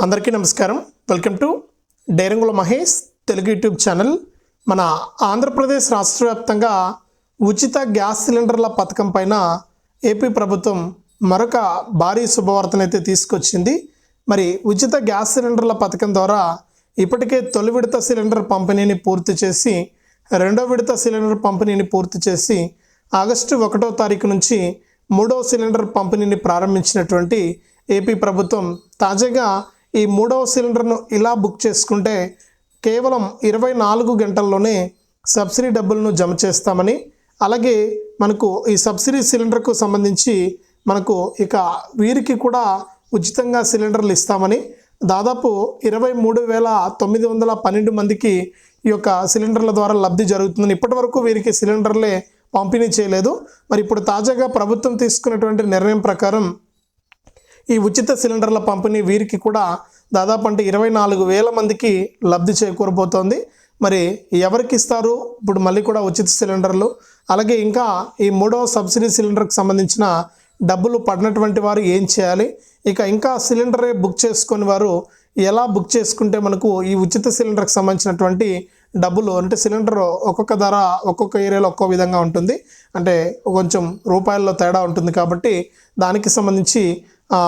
అందరికీ నమస్కారం. Welcome to డైరంగుల మహేష్ తెలుగు యూట్యూబ్ ఛానల్. మన ఆంధ్రప్రదేశ్ రాష్ట్ర వ్యాప్తంగా ఉచిత గ్యాస్ సిలిండర్ల పథకం పైన ఏపీ ప్రభుత్వం మరొక భారీ శుభవార్తనైతే తీసుకొచ్చింది. మరి ఉచిత గ్యాస్ సిలిండర్ల పథకం ద్వారా ఇప్పటికే తొలి విడత సిలిండర్ పంపిణీని పూర్తి చేసి రెండో విడత సిలిండర్ పంపిణీని పూర్తి చేసి ఆగస్టు ఒకటో తారీఖు నుంచి మూడో సిలిండర్ పంపిణీని ప్రారంభించినటువంటి ఏపీ ప్రభుత్వం తాజాగా ఈ మూడవ సిలిండర్ను ఇలా బుక్ చేసుకుంటే కేవలం ఇరవై నాలుగు గంటల్లోనే సబ్సిడీ డబ్బులను జమ చేస్తామని అలాగే మనకు ఈ సబ్సిడీ సిలిండర్కు సంబంధించి మనకు ఇక వీరికి కూడా ఉచితంగా సిలిండర్లు ఇస్తామని దాదాపు ఇరవై మూడు వేల తొమ్మిది వందల పన్నెండు మందికి ఈ యొక్క సిలిండర్ల ద్వారా లబ్ధి జరుగుతుందని ఇప్పటివరకు వీరికి సిలిండర్లే పంపిణీ చేయలేదు. మరి ఇప్పుడు తాజాగా ప్రభుత్వం తీసుకున్నటువంటి నిర్ణయం ప్రకారం ఈ ఉచిత సిలిండర్ల పంపిణీ వీరికి కూడా దాదాపు అంటే ఇరవై నాలుగు వేల మందికి లబ్ధి చేకూరబోతోంది. మరి ఎవరికి ఇస్తారు? ఇప్పుడు మళ్ళీ కూడా ఉచిత సిలిండర్లు. అలాగే ఇంకా ఈ మూడవ సబ్సిడీ సిలిండర్కి సంబంధించిన డబ్బులు పడినటువంటి వారు ఏం చేయాలి? ఇక ఇంకా సిలిండరే బుక్ చేసుకుని వారు ఎలా బుక్ చేసుకుంటే మనకు ఈ ఉచిత సిలిండర్కి సంబంధించినటువంటి డబ్బులు అంటే సిలిండర్ ఒక్కొక్క ధర ఒక్కొక్క ఏరియాలో ఒక్కో విధంగా ఉంటుంది. అంటే కొంచెం రూపాయల్లో తేడా ఉంటుంది కాబట్టి దానికి సంబంధించి ఆ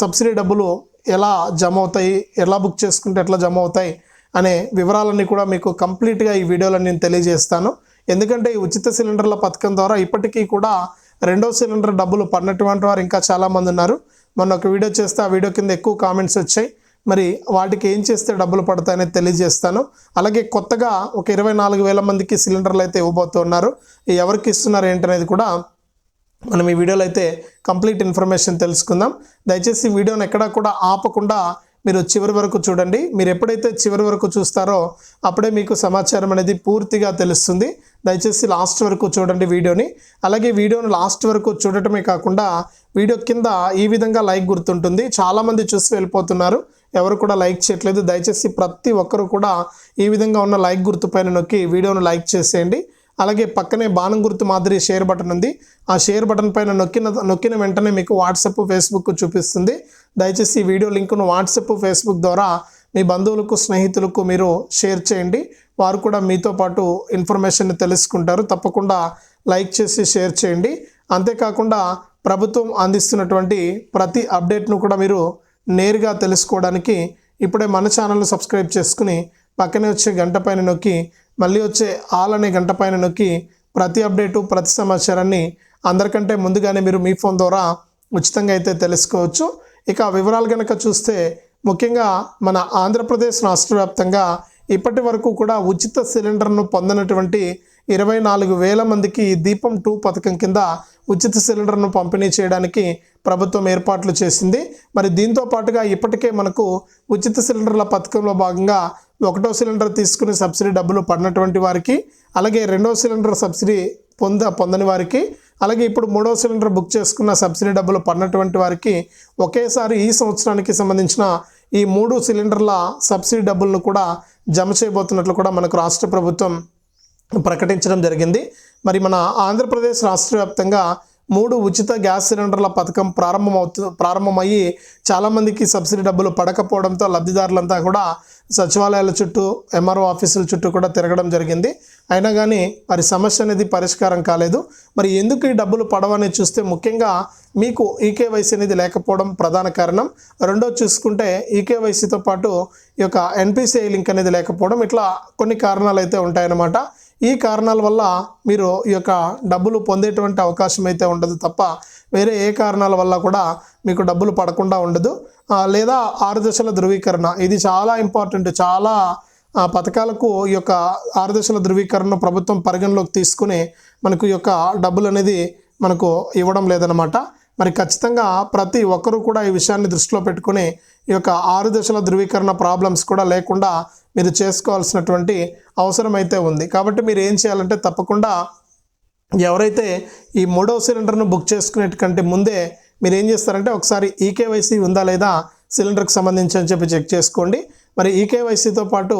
సబ్సిడీ డబ్బులు ఎలా జమ అవుతాయి ఎలా బుక్ చేసుకుంటే ఎట్లా జమ అవుతాయి అనే వివరాలన్నీ కూడా మీకు కంప్లీట్గా ఈ వీడియోలో నేను తెలియజేస్తాను. ఎందుకంటే ఈ ఉచిత సిలిండర్ల పథకం ద్వారా ఇప్పటికీ కూడా రెండో సిలిండర్ డబ్బులు పడినటువంటి వారు ఇంకా చాలామంది ఉన్నారు. మొన్న ఒక వీడియో చేస్తే ఆ వీడియో కింద ఎక్కువ కామెంట్స్ వచ్చాయి. మరి వాటికి ఏం చేస్తే డబ్బులు పడతాయనేది తెలియజేస్తాను. అలాగే కొత్తగా ఒక ఇరవై నాలుగు వేల మందికి సిలిండర్లు అయితే ఇవ్వబోతున్నారు. ఎవరికి ఇస్తున్నారు ఏంటనేది కూడా మనం ఈ వీడియోలో అయితే కంప్లీట్ ఇన్ఫర్మేషన్ తెలుసుకుందాం. దయచేసి వీడియోని ఎక్కడా కూడా ఆపకుండా మీరు చివరి వరకు చూడండి. మీరు ఎప్పుడైతే చివరి వరకు చూస్తారో అప్పుడే మీకు సమాచారం అనేది పూర్తిగా తెలుస్తుంది. దయచేసి లాస్ట్ వరకు చూడండి వీడియోని. అలాగే వీడియోని లాస్ట్ వరకు చూడటమే కాకుండా వీడియో కింద ఈ విధంగా లైక్ గుర్తుంటుంది. చాలామంది చూసి వెళ్ళిపోతున్నారు. ఎవరు కూడా లైక్ చేయట్లేదు. దయచేసి ప్రతి ఒక్కరు కూడా ఈ విధంగా ఉన్న లైక్ గుర్తు పైన నొక్కి వీడియోను లైక్ చేసేయండి. అలాగే పక్కనే బాణం గుర్తు మాదిరి షేర్ బటన్ ఉంది. ఆ షేర్ బటన్ పైన నొక్కిన నొక్కిన వెంటనే మీకు వాట్సాప్ ఫేస్బుక్ చూపిస్తుంది. దయచేసి ఈ వీడియో లింకును వాట్సాప్ ఫేస్బుక్ ద్వారా మీ బంధువులకు స్నేహితులకు మీరు షేర్ చేయండి. వారు కూడా మీతో పాటు ఇన్ఫర్మేషన్ తెలుసుకుంటారు. తప్పకుండా లైక్ చేసి షేర్ చేయండి. అంతేకాకుండా ప్రభుత్వం అందిస్తున్నటువంటి ప్రతి అప్డేట్ను కూడా మీరు నేరుగా తెలుసుకోవడానికి ఇప్పుడే మన ఛానల్ను సబ్స్క్రైబ్ చేసుకుని పక్కనే వచ్చే గంట పైన నొక్కి మళ్ళీ వచ్చే ఆల్ అనే గంట పైన నొక్కి ప్రతి అప్డేటు ప్రతి సమాచారాన్ని అందరికంటే ముందుగానే మీరు మీ ఫోన్ ద్వారా ఉచితంగా అయితే తెలుసుకోవచ్చు. ఇక వివరాలు కనుక చూస్తే ముఖ్యంగా మన ఆంధ్రప్రదేశ్ రాష్ట్ర వ్యాప్తంగా ఇప్పటి వరకు కూడా ఉచిత సిలిండర్ను పొందినటువంటి ఇరవై నాలుగు వేల మందికి దీపం టూ పథకం కింద ఉచిత సిలిండర్ను పంపిణీ చేయడానికి ప్రభుత్వం ఏర్పాట్లు చేసింది. మరి దీంతో పాటుగా ఇప్పటికే మనకు ఉచిత సిలిండర్ల పథకంలో భాగంగా ఒకటో సిలిండర్ తీసుకుని సబ్సిడీ డబ్బులు పడినటువంటి వారికి అలాగే రెండో సిలిండర్ సబ్సిడీ పొంద పొందని వారికి అలాగే ఇప్పుడు మూడో సిలిండర్ బుక్ చేసుకున్న సబ్సిడీ డబ్బులు పడినటువంటి వారికి ఒకేసారి ఈ సంవత్సరానికి సంబంధించిన ఈ మూడు సిలిండర్ల సబ్సిడీ డబ్బులను కూడా జమ చేయబోతున్నట్లు కూడా మనకు రాష్ట్ర ప్రభుత్వం ప్రకటించడం జరిగింది. మరి మన ఆంధ్రప్రదేశ్ రాష్ట్ర వ్యాప్తంగా మూడు ఉచిత గ్యాస్ సిలిండర్ల పథకం ప్రారంభమవుతు ప్రారంభమయ్యి చాలామందికి సబ్సిడీ డబ్బులు పడకపోవడంతో లబ్ధిదారులంతా కూడా సచివాలయాల చుట్టూ ఎంఆర్ఓ ఆఫీసుల చుట్టూ కూడా తిరగడం జరిగింది. అయినా కానీ మరి సమస్య అనేది పరిష్కారం కాలేదు. మరి ఎందుకు ఈ డబ్బులు పడవని చూస్తే ముఖ్యంగా మీకు ఈకేవైసీ అనేది లేకపోవడం ప్రధాన కారణం. రెండో చూసుకుంటే ఈకేవైసీతో పాటు ఈ యొక్క ఎన్పిసిఐ లింక్ అనేది లేకపోవడం ఇట్లా కొన్ని కారణాలు అయితే ఉంటాయన్నమాట. ఈ కారణాల వల్ల మీరు ఈ యొక్క డబ్బులు పొందేటువంటి అవకాశం అయితే ఉండదు తప్ప వేరే ఏ కారణాల వల్ల కూడా మీకు డబ్బులు పడకుండా ఉండదు. లేదా ఆరు దశల ధృవీకరణ. ఇది చాలా ఇంపార్టెంట్. చాలా పథకాలకు ఈ యొక్క ఆరు దశల ధృవీకరణను ప్రభుత్వం పరిగణలోకి తీసుకుని మనకు ఈ యొక్క డబ్బులు అనేది మనకు ఇవ్వడం లేదనమాట మరి ఖచ్చితంగా ప్రతి ఒక్కరూ కూడా ఈ విషయాన్ని దృష్టిలో పెట్టుకుని ఈ యొక్క ఆరు దశల ధృవీకరణ ప్రాబ్లమ్స్ కూడా లేకుండా మీరు చేసుకోవాల్సినటువంటి అవసరం అయితే ఉంది. కాబట్టి మీరు ఏం చేయాలంటే తప్పకుండా ఎవరైతే ఈ మూడవ సిలిండర్ను బుక్ చేసుకునే కంటే ముందే మీరు ఏం చేస్తారంటే ఒకసారి ఈకేవైసీ ఉందా లేదా సిలిండర్కి సంబంధించి అని చెప్పి చెక్ చేసుకోండి. మరి ఈకేవైసీతో పాటు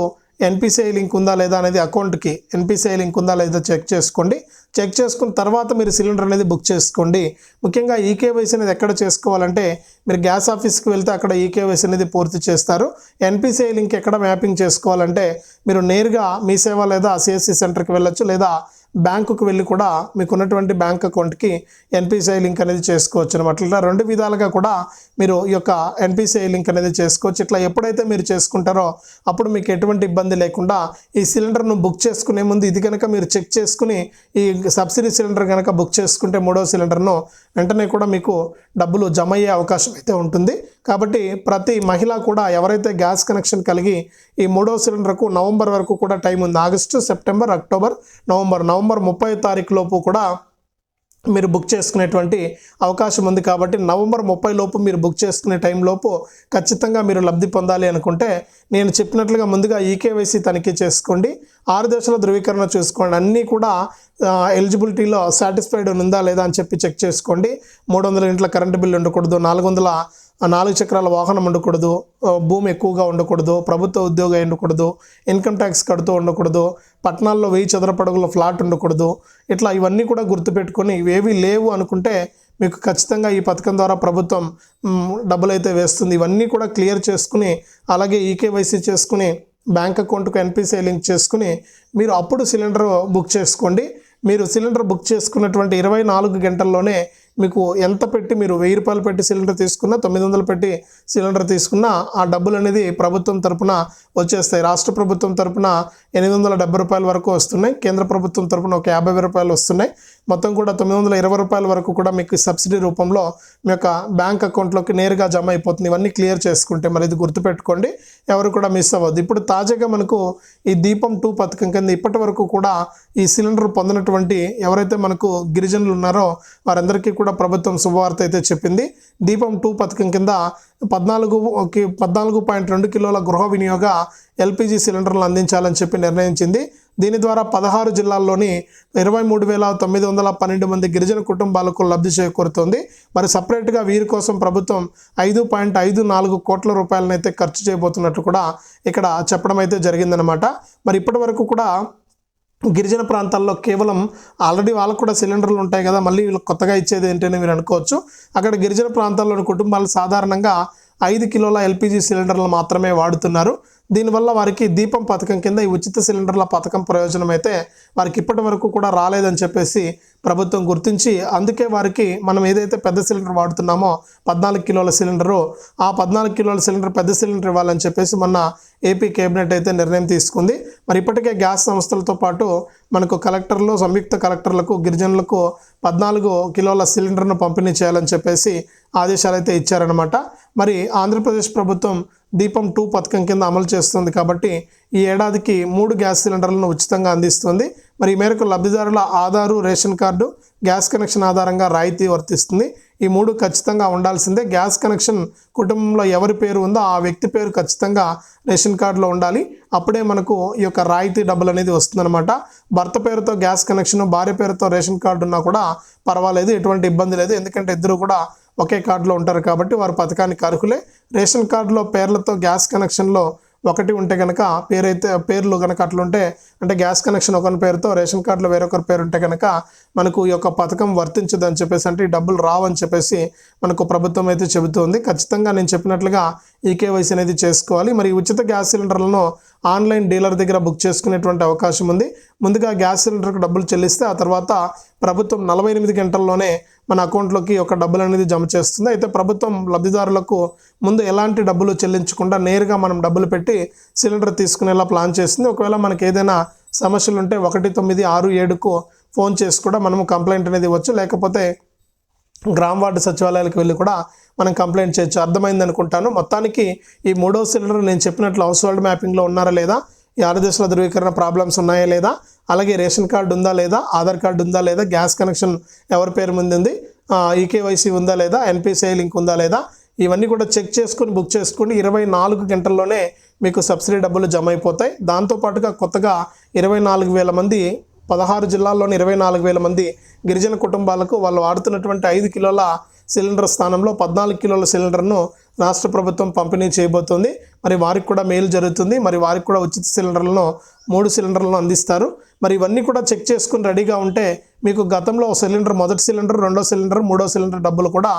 ఎన్పిసిఐ లింక్ ఉందా లేదా అనేది అకౌంట్కి ఎన్పిసిఐ లింక్ ఉందా లేదా చెక్ చేసుకోండి. చెక్ చేసుకున్న తర్వాత మీరు సిలిండర్ అనేది బుక్ చేసుకోండి. ముఖ్యంగా ఈకేవైసీ అనేది ఎక్కడ చేసుకోవాలంటే మీరు గ్యాస్ ఆఫీస్కి వెళ్తే అక్కడ ఈకేవైసీ అనేది పూర్తి చేస్తారు. ఎన్పిసిఐ లింక్ ఎక్కడ మ్యాపింగ్ చేసుకోవాలంటే మీరు నేరుగా మీ సేవ లేదా సిఎస్సి సెంటర్కి వెళ్ళొచ్చు లేదా బ్యాంకుకు వెళ్ళి కూడా మీకు ఉన్నటువంటి బ్యాంక్ అకౌంట్కి ఎన్పిసిఐ లింక్ అనేది చేసుకోవచ్చు అనమాట ఇట్లా రెండు విధాలుగా కూడా మీరు ఈ యొక్క ఎన్పిసిఐ లింక్ అనేది చేసుకోవచ్చు. ఇట్లా ఎప్పుడైతే మీరు చేసుకుంటారో అప్పుడు మీకు ఎటువంటి ఇబ్బంది లేకుండా ఈ సిలిండర్ను బుక్ చేసుకునే ముందు ఇది కనుక మీరు చెక్ చేసుకుని ఈ సబ్సిడీ సిలిండర్ కనుక బుక్ చేసుకుంటే మూడో సిలిండర్ను వెంటనే కూడా మీకు డబ్బులు జమ అయ్యే అవకాశం అయితే ఉంటుంది. కాబట్టి ప్రతి మహిళ కూడా ఎవరైతే గ్యాస్ కనెక్షన్ కలిగి ఈ మూడో సిలిండర్కు నవంబర్ వరకు కూడా టైం ఉంది. August September October November November ముప్పై తారీఖు లోపు కూడా మీరు బుక్ చేసుకునేటువంటి అవకాశం ఉంది. కాబట్టి నవంబర్ ముప్పై లోపు మీరు బుక్ చేసుకునే టైం లోపు ఖచ్చితంగా మీరు లబ్ధి పొందాలి అనుకుంటే నేను చెప్పినట్లుగా ముందుగా ఈకేవైసీ తనిఖీ చేసుకోండి. ఆరు దశల ధృవీకరణ చూసుకోండి. అన్నీ కూడా ఎలిజిబిలిటీలో సాటిస్ఫైడ్ ఉందా లేదా అని చెప్పి చెక్ చేసుకోండి. మూడు వందల ఇంట్ల కరెంటు బిల్లు ఉండకూడదు. నాలుగు వందల నాలుగు చక్రాల వాహనం ఉండకూడదు భూమి ఎక్కువగా ఉండకూడదు ప్రభుత్వ ఉద్యోగం ఉండకూడదు ఇన్కమ్ ట్యాక్స్ కడుతూ ఉండకూడదు పట్టణాల్లో వెయ్యి చదరపడుగుల ఫ్లాట్ ఉండకూడదు ఇట్లా ఇవన్నీ కూడా గుర్తుపెట్టుకొని ఇవేవి లేవు అనుకుంటే మీకు ఖచ్చితంగా ఈ పథకం ద్వారా ప్రభుత్వం డబ్బులు అయితే వేస్తుంది. ఇవన్నీ కూడా క్లియర్ చేసుకుని అలాగే ఈకేవైసీ చేసుకుని బ్యాంక్ అకౌంట్కు ఎన్పిసి లింక్ చేసుకుని మీరు అప్పుడు సిలిండర్ బుక్ చేసుకోండి. మీరు సిలిండర్ బుక్ చేసుకున్నటువంటి ఇరవై నాలుగు గంటల్లోనే మీకు ఎంత పెట్టి మీరు వెయ్యి రూపాయలు పెట్టి సిలిండర్ తీసుకున్నా తొమ్మిది వందలు పెట్టి సిలిండర్ తీసుకున్నా ఆ డబ్బులు అనేది ప్రభుత్వం తరపున వచ్చేస్తాయి. రాష్ట్ర ప్రభుత్వం తరపున ఎనిమిది వందల డెబ్బై రూపాయల వరకు వస్తున్నాయి. కేంద్ర ప్రభుత్వం తరపున ఒక యాభై వేల రూపాయలు వస్తున్నాయి. మొత్తం కూడా తొమ్మిది వందల ఇరవై రూపాయల వరకు కూడా మీకు సబ్సిడీ రూపంలో మీ యొక్క బ్యాంక్ అకౌంట్లోకి నేరుగా జమ అయిపోతుంది. ఇవన్నీ క్లియర్ చేసుకుంటే మరి ఇది గుర్తుపెట్టుకోండి. ఎవరు కూడా మిస్ అవ్వద్దు. ఇప్పుడు తాజాగా మనకు ఈ దీపం టూ పథకం కింద ఇప్పటి వరకు కూడా ఈ సిలిండర్ పొందినటువంటి ఎవరైతే మనకు గిరిజనులు ఉన్నారో వారందరికీ కూడా ప్రభుత్వం శుభవార్త అయితే చెప్పింది. దీపం టూ పథకం కింద పద్నాలుగు పద్నాలుగు పాయింట్ రెండు కిలోల గృహ వినియోగ ఎల్పిజి సిలిండర్లు అందించాలని చెప్పి నిర్ణయించింది. దీని ద్వారా పదహారు జిల్లాల్లోని ఇరవై మూడు వేల తొమ్మిది వందల పన్నెండు మంది గిరిజన కుటుంబాలకు లబ్ధి చేకూరుతుంది. మరి సపరేట్గా వీరి కోసం ప్రభుత్వం ఐదు పాయింట్ ఐదు నాలుగు కోట్ల రూపాయలనైతే ఖర్చు చేయబోతున్నట్టు కూడా ఇక్కడ చెప్పడం అయితే జరిగిందనమాట మరి ఇప్పటి వరకు కూడా గిరిజన ప్రాంతాల్లో కేవలం ఆల్రెడీ వాళ్ళకు కూడా సిలిండర్లు ఉంటాయి కదా మళ్ళీ వీళ్ళు కొత్తగా ఇచ్చేది ఏంటని మీరు అనుకోవచ్చు. అక్కడ గిరిజన ప్రాంతాల్లోని కుటుంబాలు సాధారణంగా ఐదు కిలోల ఎల్పిజి సిలిండర్లు మాత్రమే వాడుతున్నారు. దీనివల్ల వారికి దీపం పథకం కింద ఈ ఉచిత సిలిండర్ల పథకం ప్రయోజనం అయితే వారికి ఇప్పటి వరకు కూడా రాలేదని చెప్పేసి ప్రభుత్వం గుర్తించి అందుకే వారికి మనం ఏదైతే పెద్ద సిలిండర్ వాడుతున్నామో పద్నాలుగు కిలోల సిలిండరు ఆ పద్నాలుగు కిలోల సిలిండర్ పెద్ద సిలిండర్ ఇవ్వాలని చెప్పేసి మొన్న ఏపీ కేబినెట్ అయితే నిర్ణయం తీసుకుంది. మరి ఇప్పటికే గ్యాస్ సంస్థలతో పాటు మనకు కలెక్టర్లు సంయుక్త కలెక్టర్లకు గిరిజనులకు పద్నాలుగు కిలోల సిలిండర్ను పంపిణీ చేయాలని చెప్పేసి ఆదేశాలు అయితే ఇచ్చారనమాట మరి ఆంధ్రప్రదేశ్ ప్రభుత్వం దీపం టూ పథకం కింద అమలు చేస్తుంది కాబట్టి ఈ ఏడాదికి మూడు గ్యాస్ సిలిండర్లను ఉచితంగా అందిస్తుంది. మరి ఈ మేరకు లబ్ధిదారుల Aadhaar ration card gas connection ఆధారంగా రాయితీ వర్తిస్తుంది. ఈ మూడు ఖచ్చితంగా ఉండాల్సిందే. గ్యాస్ కనెక్షన్ కుటుంబంలో ఎవరి పేరు ఉందో ఆ వ్యక్తి పేరు ఖచ్చితంగా రేషన్ కార్డులో ఉండాలి. అప్పుడే మనకు ఈ యొక్క రాయితీ డబ్బులు అనేది వస్తుందన్నమాట. భర్త పేరుతో గ్యాస్ కనెక్షన్ భార్య పేరుతో రేషన్ కార్డు ఉన్నా కూడా పర్వాలేదు ఎటువంటి ఇబ్బంది లేదు. ఎందుకంటే ఇద్దరు కూడా ఒకే కార్డులో ఉంటారు కాబట్టి వారు పథకానికి అర్హులే రేషన్ కార్డులో పేర్లతో గ్యాస్ కనెక్షన్లో ఒకటి ఉంటే కనుక పేరైతే పేర్లు కనుక అట్లుంటే అంటే గ్యాస్ కనెక్షన్ ఒకరి పేరుతో రేషన్ కార్డులో వేరొకరి పేరు ఉంటే కనుక మనకు ఈ యొక్క పథకం వర్తించదు అని చెప్పేసి అంటే ఈ డబ్బులు రావని చెప్పేసి మనకు ప్రభుత్వం అయితే చెబుతోంది. ఖచ్చితంగా నేను చెప్పినట్లుగా ఈకేవైసీ అనేది చేసుకోవాలి. మరి ఉచిత గ్యాస్ సిలిండర్లను ఆన్లైన్ డీలర్ దగ్గర బుక్ చేసుకునేటువంటి అవకాశం ఉంది. ముందుగా గ్యాస్ సిలిండర్కు డబ్బులు చెల్లిస్తే ఆ తర్వాత ప్రభుత్వం నలభై ఎనిమిది గంటల్లోనే మన అకౌంట్లోకి ఒక డబ్బులు అనేది జమ చేస్తుంది. అయితే ప్రభుత్వం లబ్ధిదారులకు ముందు ఎలాంటి డబ్బులు చెల్లించకుండా నేరుగా మనం డబ్బులు పెట్టి సిలిండర్ తీసుకునేలా ప్లాన్ చేస్తుంది ఒకవేళ మనకి ఏదైనా సమస్యలు ఉంటే ఒకటి తొమ్మిది ఆరు ఏడుకు ఫోన్ చేసి కూడా మనము కంప్లైంట్ అనేది ఇవ్వచ్చు. లేకపోతే గ్రామ వార్డు సచివాలయాలకు వెళ్ళి కూడా మనం కంప్లైంట్ చేయొచ్చు. అర్థమైంది అనుకుంటాను. మొత్తానికి ఈ మూడో సిలిండర్ నేను చెప్పినట్లు హౌస్ హోల్డ్ మ్యాపింగ్లో ఉన్నారా లేదా? ఈ ఆరు దశల ధృవీకరణ ప్రాబ్లమ్స్ ఉన్నాయా లేదా? అలాగే రేషన్ కార్డు ఉందా లేదా ఆధార్ కార్డు ఉందా లేదా గ్యాస్ కనెక్షన్ ఎవరి పేరు ముందు ఉంది ఈకేవైసీ ఉందా లేదా ఎన్పిసిఐ లింక్ ఉందా లేదా ఇవన్నీ కూడా చెక్ చేసుకుని బుక్ చేసుకుని ఇరవై నాలుగు గంటల్లోనే మీకు సబ్సిడీ డబ్బులు జమ అయిపోతాయి. దాంతోపాటుగా కొత్తగా ఇరవై నాలుగు వేల మంది పదహారు జిల్లాల్లోని ఇరవై నాలుగు వేల మంది గిరిజన కుటుంబాలకు వాళ్ళు వాడుతున్నటువంటి ఐదు కిలోల సిలిండర్ స్థానంలో పద్నాలుగు కిలోల సిలిండర్ను రాష్ట్ర ప్రభుత్వం పంపిణీ చేయబోతోంది. మరి వారికి కూడా మేలు జరుగుతుంది. మరి వారికి కూడా ఉచిత సిలిండర్లను మూడు సిలిండర్లను అందిస్తారు. మరి ఇవన్నీ కూడా చెక్ చేసుకుని రెడీగా ఉంటే మీకు గతంలో ఒక సిలిండర్ మొదటి సిలిండర్ రెండో సిలిండర్ మూడో సిలిండర్ డబ్బులు కూడా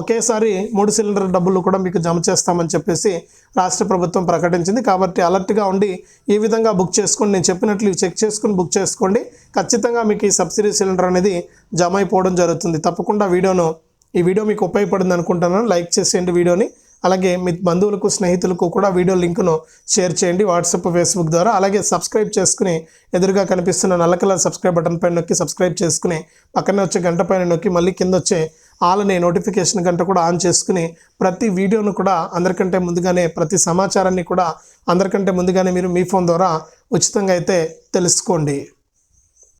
ఒకేసారి మూడు సిలిండర్ డబ్బులు కూడా మీకు జమ చేస్తామని చెప్పేసి రాష్ట్ర ప్రభుత్వం ప్రకటించింది. కాబట్టి అలర్ట్గా ఉండి ఈ విధంగా బుక్ చేసుకొని నేను చెప్పినట్లు చెక్ చేసుకుని బుక్ చేసుకోండి. ఖచ్చితంగా మీకు ఈ సబ్సిడీ సిలిండర్ అనేది జమ అయిపోవడం జరుగుతుంది. తప్పకుండా వీడియోను ఈ వీడియో మీకు ఉపయోగపడింది అనుకుంటున్నాను. లైక్ చేసేయండి వీడియోని. అలాగే మీ బంధువులకు స్నేహితులకు కూడా వీడియో లింకును షేర్ చేయండి వాట్సాప్ ఫేస్బుక్ ద్వారా. అలాగే సబ్స్క్రైబ్ చేసుకుని ఎదురుగా కనిపిస్తున్న నల్ల కలర్ సబ్స్క్రైబ్ బటన్ పైన నొక్కి సబ్స్క్రైబ్ చేసుకుని పక్కనే వచ్చే గంట పైన నొక్కి మళ్ళీ కింద వచ్చే ఆలనే నోటిఫికేషన్ గంట కూడా ఆన్ చేసుకుని ప్రతి వీడియోను కూడా అందరికంటే ముందుగానే ప్రతి సమాచారాన్ని కూడా అందరికంటే ముందుగానే మీరు మీ ఫోన్ ద్వారా ఉచితంగా అయితే తెలుసుకోండి.